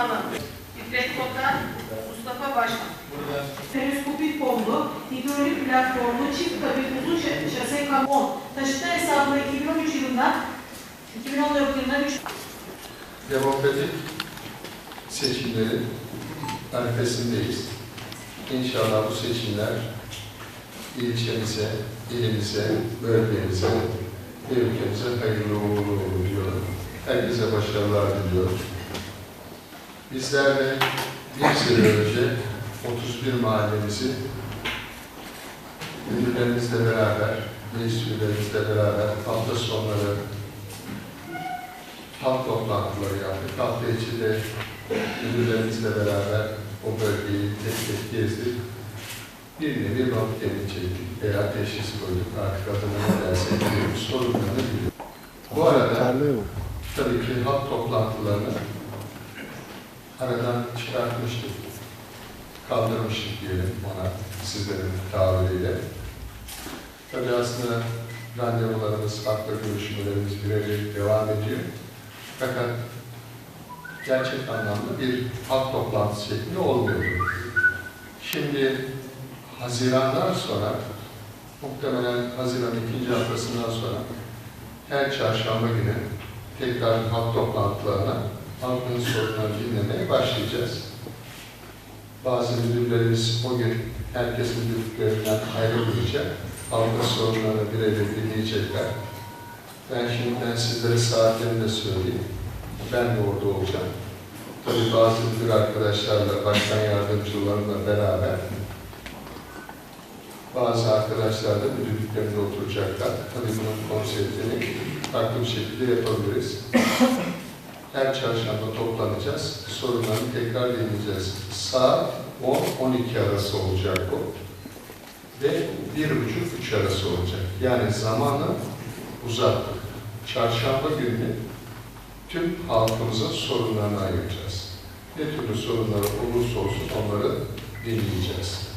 Hanım, Fikret Kokan, Mustafa Başkan. Periskopik bomlu, hidrolik platformlu, çift kabin, uzun şase kamon. Taşıtı hesabına 2013 yılında, 2014 yılında 3... Demokratik seçimlerin arifesindeyiz. İnşallah bu seçimler ilçemize, ilimize, bölgemize ve ülkemize hayırlı uğurlu olur diyorum. Herkese başarılar diliyorum. Bizler de bir sene önce 31 mahallemizi müdürlerimizle beraber, meclis beraber hafta sonları halk toplantıları yaptık. Hafta içi de müdürlerimizle beraber o bölgeyi tek tek gezdik. Bir nevi röntgeni çektik veya teşhis koyduk. Artık adına ne dersek diyoruz. Sorunlarını biliyoruz. Bu arada tabii ki halk toplantılarını aradan çıkartmıştık. Kaldırmıştık diyelim ona sizlerin tabiriyle. Tabii aslında randevularımız, haklı görüşmelerimiz birebir devam ediyor. Fakat gerçek anlamda bir halk toplantısı şeklinde olmuyordu. Şimdi Haziran'dan sonra, muhtemelen Haziran ikinci haftasından sonra her çarşamba günü tekrar halk toplantılarına halkın sorunlarını dinlemeye başlayacağız. Bazı müdürlerimiz o gün herkes müdürlüklerinden ayrılmayacak. Halkın sorunlarını birebir dinleyecekler. Ben şimdiden sizlere saatlerini de söyleyeyim. Ben de orada olacağım. Tabii bazı müdür arkadaşlarla, başkan yardımcılarımla beraber bazı arkadaşlar da müdürlüklerinde oturacaklar. Tabii bunun konseptini farklı bir şekilde yapabiliriz. Her çarşamba toplanacağız. Sorunlarını tekrar dinleyeceğiz. Saat 10-12 arası olacak bu. Ve bir buçuk üç arası olacak. Yani zamanı uzattık. Çarşamba günü tüm halkımızın sorunlarını ayıracağız. Ne türlü sorunları olursa olsun onları dinleyeceğiz.